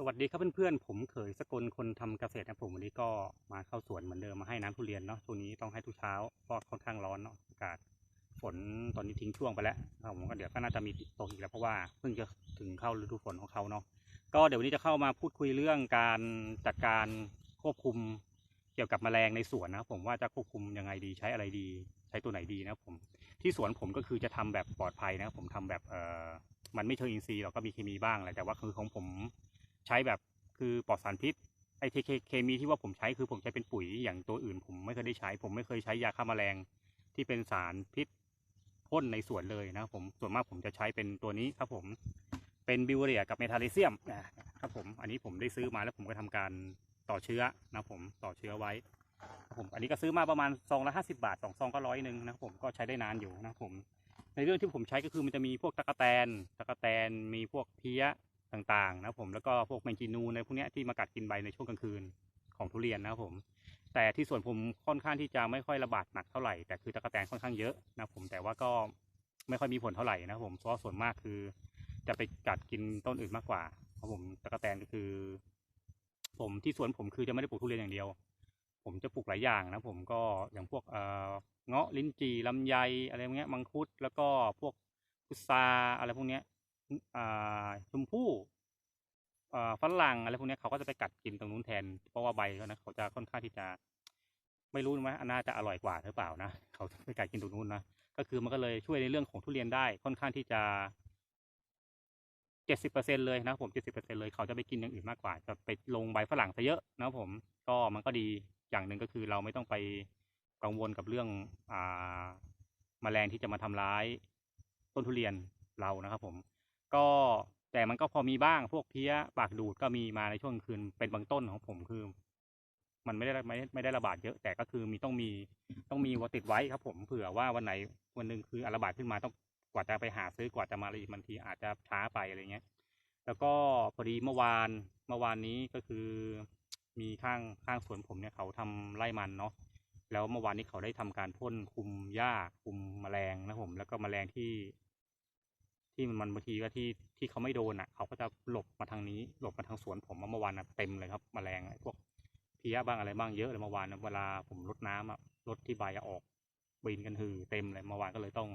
สวัสดีครับเพื่อนๆ ผมเขยสกลคนทำเกษตรนะผมวันนี้ก็มาเข้าสวนเหมือนเดิมมาให้น้ำทุเรียนเนาะช่วงนี้ต้องให้ทุกเช้าเพราะค่อนข้างร้อนเนาะอากาศฝนตอนนี้ทิ้งช่วงไปแล้วผมก็เดี๋ยวก็น่าจะมีตกอีกแล้วเพราะว่าเพิ่งจะถึงเข้าฤดูฝนของเขาเนาะก็เดี๋ยววันนี้จะเข้ามาพูดคุยเรื่องการจัดการควบคุมเกี่ยวกับแมลงในสวนนะผมว่าจะควบคุมยังไงดีใช้อะไรดี ใช้ตัวไหนดีนะผมที่สวนผมก็คือจะทำแบบปลอดภัยนะผมทำแบบเออมันไม่เชิงอินทรีย์หรอกก็มีเคมีบ้างแหละแต่ว่าคือของผม ใช้แบบคือปลอดสารพิษไอเทเคมีที่ว่าผมใช้คือผมใช้เป็นปุ๋ยอย่างตัวอื่น ผมไม่เคยได้ใช้ ผมไม่เคยใช้ยาฆ่าแมลงที่เป็นสารพิษพ่นในสวนเลยนะครับผมส่วนมากผมจะใช้เป็นตัวนี้ครับผมเป็นบิวเรียกับเมทาลิเซียมนะครับผมอันนี้ผมได้ซื้อมาแล้วผมก็ทำการต่อเชื้อนะครับผมต่อเชื้อไว้ผมอันนี้ก็ซื้อมาประมาณซองละห้าสิบาทสองซองก็ร้อยหนึ่งนะครับผมก็ใช้ได้นานอยู่นะครับผมในเรื่องที่ผมใช้ก็คือมันจะมีพวกตะกแตนตะกแตนมีพวกเพี้ย ต่างๆนะครับผมแล้วก็พวกแมงจีนูในพวกนี้ที่มากัดกินใบในช่วงกลางคืนของทุเรียนนะครับผม แต่ที่ส่วนผมค่อนข้างที่จะไม่ค่อยระบาดหนักเท่าไหร่แต่คือตะกแตนค่อนข้างเยอะนะครับผมแต่ว่าก็ไม่ค่อยมีผลเท่าไหร่นะครับผมเพราะส่วนมากคือ จะไปกัดกินต้นอื่นมากกว่าครับผมตะกแตนก็คือ ผมที่สวนผมคือจะไม่ได้ปลูกทุเรียนอย่างเดียว ผมจะปลูกหลายอย่างนะผมก็อย่างพวกเงาะลิ้นจี่ลำไยอะไรพวกเนี้ยมังคุดแล้วก็พวกพุทราอะไรพวกเนี้ย ชมพู่ฝรั่งอะไรพวกนี้เขาก็จะไปกัดกินตรงนู้นแทน เพราะว่าใบเขานะเขาจะค่อนข้างที่จะ ไม่รู้ว่าน่าจะอร่อยกว่าหรือเปล่านะเขาไปกัดกินตรงนู้นนะก็คือมันก็เลยช่วยในเรื่องของทุเรียนได้ค่อนข้างที่จะเจ็ดสิบเปอร์เซ็นเลยนะผมเจ็ดสิบเปอร์เซ็นเลยเขาจะไปกินอย่างอื่นมากกว่า จะไปลงใบฝรั่งซะเยอะนะผมก็มันก็ดีอย่างหนึ่งก็คือเราไม่ต้องไปกังวลกับเรื่องอ่าแมลงที่จะมาทำร้าย ต้นทุเรียนเรานะครับผม ก็แต่มันก็พอมีบ้างพวกเพี้ยปากดูดก็มีมาในช่วงคืนเป็นบางต้นของผมคือ มันไม่ได้ไม่ไม่ได้ระบาดเยอะ แต่ก็คือมีต้องมีต้องมีวัติดไว้ครับ ผมเผื่อว่าวันไหนวันหนึ่งคือระบาดขึ้นมาต้องกว่าจะไปหาซื้อกว่าจะมาอีกบางทีอาจจะช้าไปอะไรเงี้ย แล้วก็พอดีเมื่อวานเมื่อวานนี้ก็คือ มีข้างข้างสวนผมเนี่ยเขาทำไร่มันเนาะแล้วเมื่อวานนี้เขาได้ทำการพ่นคุมหญ้าคุมแมลงนะผม แล้วก็แมลงที่ ที่มันบางทีก็ที่ที่เขาไม่โดนอะ เขาก็จะหลบมาทางนี้หลบมาทางสวนผมเมื่อวานนะเต็มเลยครับแมลงพวกเพี้ยบ้างอะไรบ้างเยอะเลยเมื่อวานนะเวลาผมรดน้ำอะรดที่ใบออกบินกันหือเต็มเลยเมื่อวานก็เลยต้อง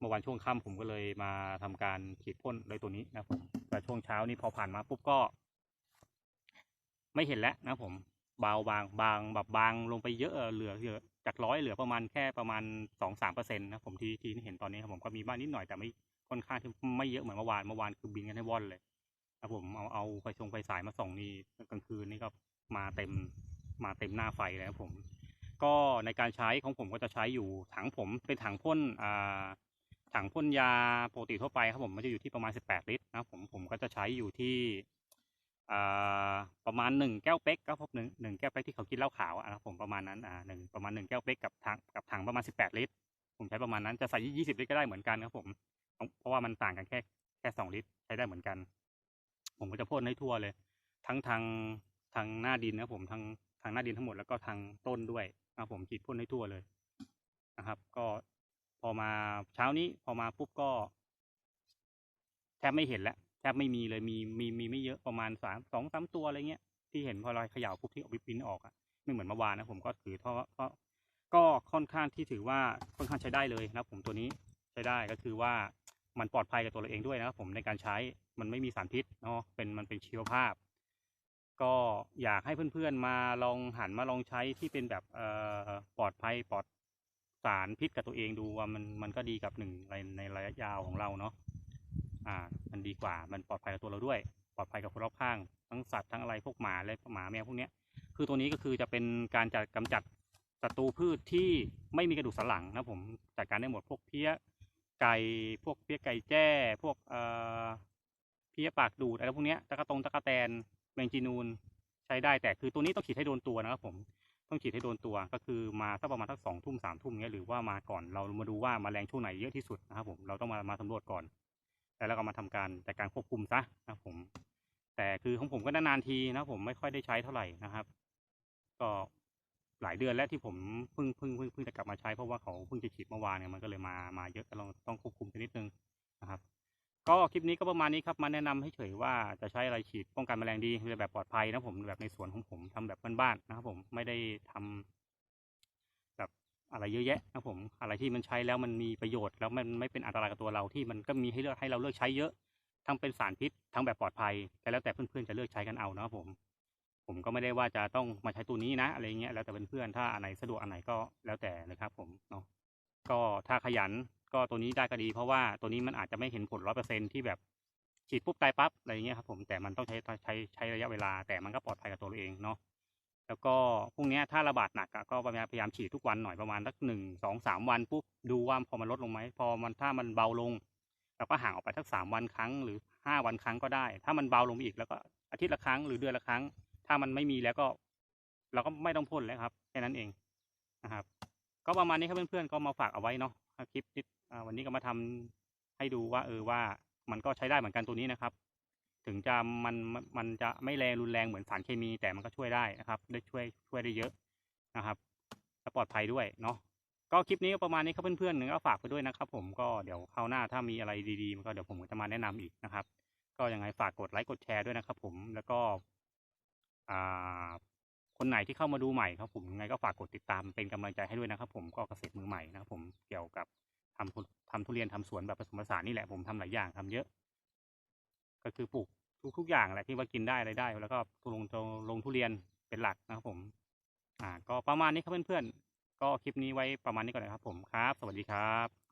เมื่อวานช่วงค่ำผมก็เลยมาทำการฉีดพ่นด้วยตัวนี้นะผมแต่ช่วงเช้านี่พอผ่านมาปุ๊บก็ ไม่เห็นแล้วนะผมเบาบางบางแบบบางลงไปเยอะเหลือเหลือจากร้อยเหลือประมาณแค่ประมาณสองสามเปอร์เซ็นต์นะผมที่ที่เห็นตอนนี้ครับผมก็มีบ้างนิดหน่อยแต่ไม่ ค่อนข้างที่ไม่เยอะเหมือนเมื่อวานเมื่อวานคือบินกันให้ว่อนเลยนะผมเอาเอาไฟชงไฟสายมาส่องนี่กลางคืนนี่ก็มาเต็มมาเต็มหน้าไฟเลยครับผม ก็ในการใช้ของผมก็จะใช้อยู่ถังผมเป็นถังพ่นอ่าถังพ่นยาปกติทั่วไปครับผมมันจะอยู่ที่ประมาณ 18 ลิตรนะครับผมผมก็จะใช้อยู่ที่อ่าประมาณ1แก้วเป๊กครับผมหนึ่งหนึ่งแก้วเป๊กที่เขากินเหล้าขาวนะครับผมประมาณนั้นอ่าหนึ่งประมาณ1แก้วเป๊กกับถังกับถังประมาณ18ลิตร ผมใช้ประมาณนั้นจะใส่20ลิตรก็ได้เหมือนกันครับผม เพราะว่ามันต่างกันแค่แค่2ลิตร ใช้ได้เหมือนกัน ผมก็จะพ่นให้ทั่วเลย ทั้งทางทางหน้าดินนะผมทางทางหน้าดินทั้งหมดแล้วก็ทางต้นด้วยนะผมฉีดพ่นให้ทั่วเลยนะครับ ก็พอมาเช้านี้พอมาปุ๊บก็ แทบไม่เห็นแล้วแทบไม่มีเลยมีมีมีไม่เยอะประมาณสามสองสามตัวอะไรเงี้ยที่เห็นพอเราเขย่าปุ๊บที่เอาวิปปิ้นออกอะไม่เหมือนเมื่อวานนะผมก็ถือท่อก็ก็ค่อนข้างที่ถือว่าค่อนข้างใช้ได้เลยนะผมตัวนี้ใช้ได้ก็คือว่า มันปลอดภัยกับตัวเราเองด้วยนะครับผมในการใช้มันไม่มีสารพิษเนาะเป็นมันเป็นชีวภาพ ก็อยากให้เพื่อนๆมาลองหันมาลองใช้ที่เป็นแบบเอ่อปลอดภัยปลอดสารพิษกับตัวเองดูว่ามันมันก็ดีกับหนึ่งในในระยะยาวของเราเนาะอ่า มันดีกว่ามันปลอดภัยกับตัวเราด้วย ปลอดภัยกับคนรอบข้าง ทั้งสัตว์ทั้งอะไรพวกหมาและหมาแมวพวกเนี้ย คือตัวนี้ก็คือจะเป็นการจัดกำจัดศัตรูพืชที่ไม่มีกระดูกสันหลังนะผมจัดการได้หมดพวกเพี้ย ไก่พวกเพี้ยไก่แจ้ พวกเอ่อเพี้ยปากดูดอะไรพวกเนี้ยตะกะตงตะกะแตนแมงจีนูนใช้ได้แต่คือตัวนี้ต้องฉีดให้โดนตัวนะครับผมต้องฉีดให้โดนตัวก็คือมาสักประมาณสักสองทุ่มสามทุ่มเนี้ยหรือว่ามาก่อนเรามาดูว่ามาแรงช่วงไหนเยอะที่สุดนะครับผมเราต้องมามาสำรวจก่อนแล้วเราก็มาทำการจัดการควบคุมซะนะครับผม แต่คือของผมก็นานๆทีนะผมไม่ค่อยได้ใช้เท่าไหร่นะครับ ก็ หลายเดือนแล้วที่ผมเพิ่งเพิ่งเพิ่งเพิ่งจะกลับมาใช้เพราะว่าเขาเพิ่งจะฉีดเมื่อวานเนี่ยมันก็เลยมามาเยอะเราต้องควบคุมสักนิดนึงนะครับ ก็คลิปนี้ก็ประมาณนี้ครับมาแนะนำให้เฉยว่าจะใช้อะไรฉีดป้องกันแมลงดีแบบปลอดภัยนะผมแบบในสวนของผมทำแบบบ้านๆนะครับ ผมไม่ได้ทำแบบอะไรเยอะแยะนะผมอะไรที่มันใช้แล้วมันมีประโยชน์แล้วมันไม่เป็นอันตรายกับตัวเราที่มันก็มีให้เลือกให้เราเลือกใช้เยอะ ทั้งเป็นสารพิษทั้งแบบปลอดภัยแต่แล้วแต่เพื่อนๆจะเลือกใช้กันเอานะครับผม ผมก็ไม่ได้ว่าจะต้องมาใช้ตัวนี้นะอะไรเงี้ยแล้วแต่เพื่อนๆถ้าอันไหนสะดวกอันไหนก็แล้วแต่เลยครับ ผมเนาะก็ถ้าขยันก็ตัวนี้ได้ก็ดีเพราะว่าตัวนี้มันอาจจะไม่เห็นผลร้อยเปอร์เซ็นที่แบบฉีดปุ๊บตายปั๊บอะไรเงี้ยครับผมแต่มันต้องใช้ใช้ใช้ระยะเวลา แต่มันก็ปลอดภัยกับตัวเราเองเนาะแล้วก็พรุ่งนี้ถ้าระบาดหนักก็พยายามฉีดทุกวันหน่อยประมาณสักหนึ่งสองสามวันปุ๊บดูว่าพอมันลดลงไหมพอมันถ้ามันเบาลงเราก็ห่างออกไปสักสามวันครั้งหรือห้าวันครั้งก็ได้ ถ้ามันเบาลงอีกแล้วก็อาทิตย์ละครั้งหรือเดือนละครั้ง ถ้ามันไม่มีแล้วก็ เราก็ไม่ต้องพ่นแล้วครับแค่นั้นเองนะครับ ก็ประมาณนี้ครับเพื่อนๆก็มาฝากเอาไว้เนาะคลิปนิดวันนี้ก็มาทำให้ดูว่า เออว่ามันก็ใช้ได้เหมือนกันตัวนี้นะครับ ถึงจะมันมันจะไม่แรงรุนแรงเหมือนสารเคมี แต่มันก็ช่วยได้นะครับ ได้ช่วยช่วยได้เยอะนะครับและปลอดภัยด้วยเนาะก็คลิปนี้ก็ประมาณนี้ครับเพื่อนๆหนึ่งก็ฝากไปด้วยนะครับ ผมก็เดี๋ยวคราวหน้าถ้ามีอะไรดีๆมันก็เดี๋ยวผมก็จะมาแนะนำอีกนะครับ ก็ยังไงฝากกดไลค์กดแชร์ด้วยนะครับ ผมแล้วก็ คนไหนที่เข้ามาดูใหม่ครับผมยังไงก็ฝากกดติดตามเป็นกำลังใจให้ด้วยนะครับผมก็เกษตรมือใหม่นะครับผมเกี่ยวกับทำทุทำทุเรียนทำสวนแบบผสมผสานนี่แหละผมทำหลายอย่างทำเยอะ ก็คือปลูกทุกๆอย่างแหละที่ว่ากินได้อะไรได้ แล้วก็ลงลงทุเรียนเป็นหลักนะครับผม อ่า ก็ประมาณนี้ครับเพื่อนๆก็คลิปนี้ไว้ประมาณนี้ก่อนนะครับผมครับ สวัสดีครับ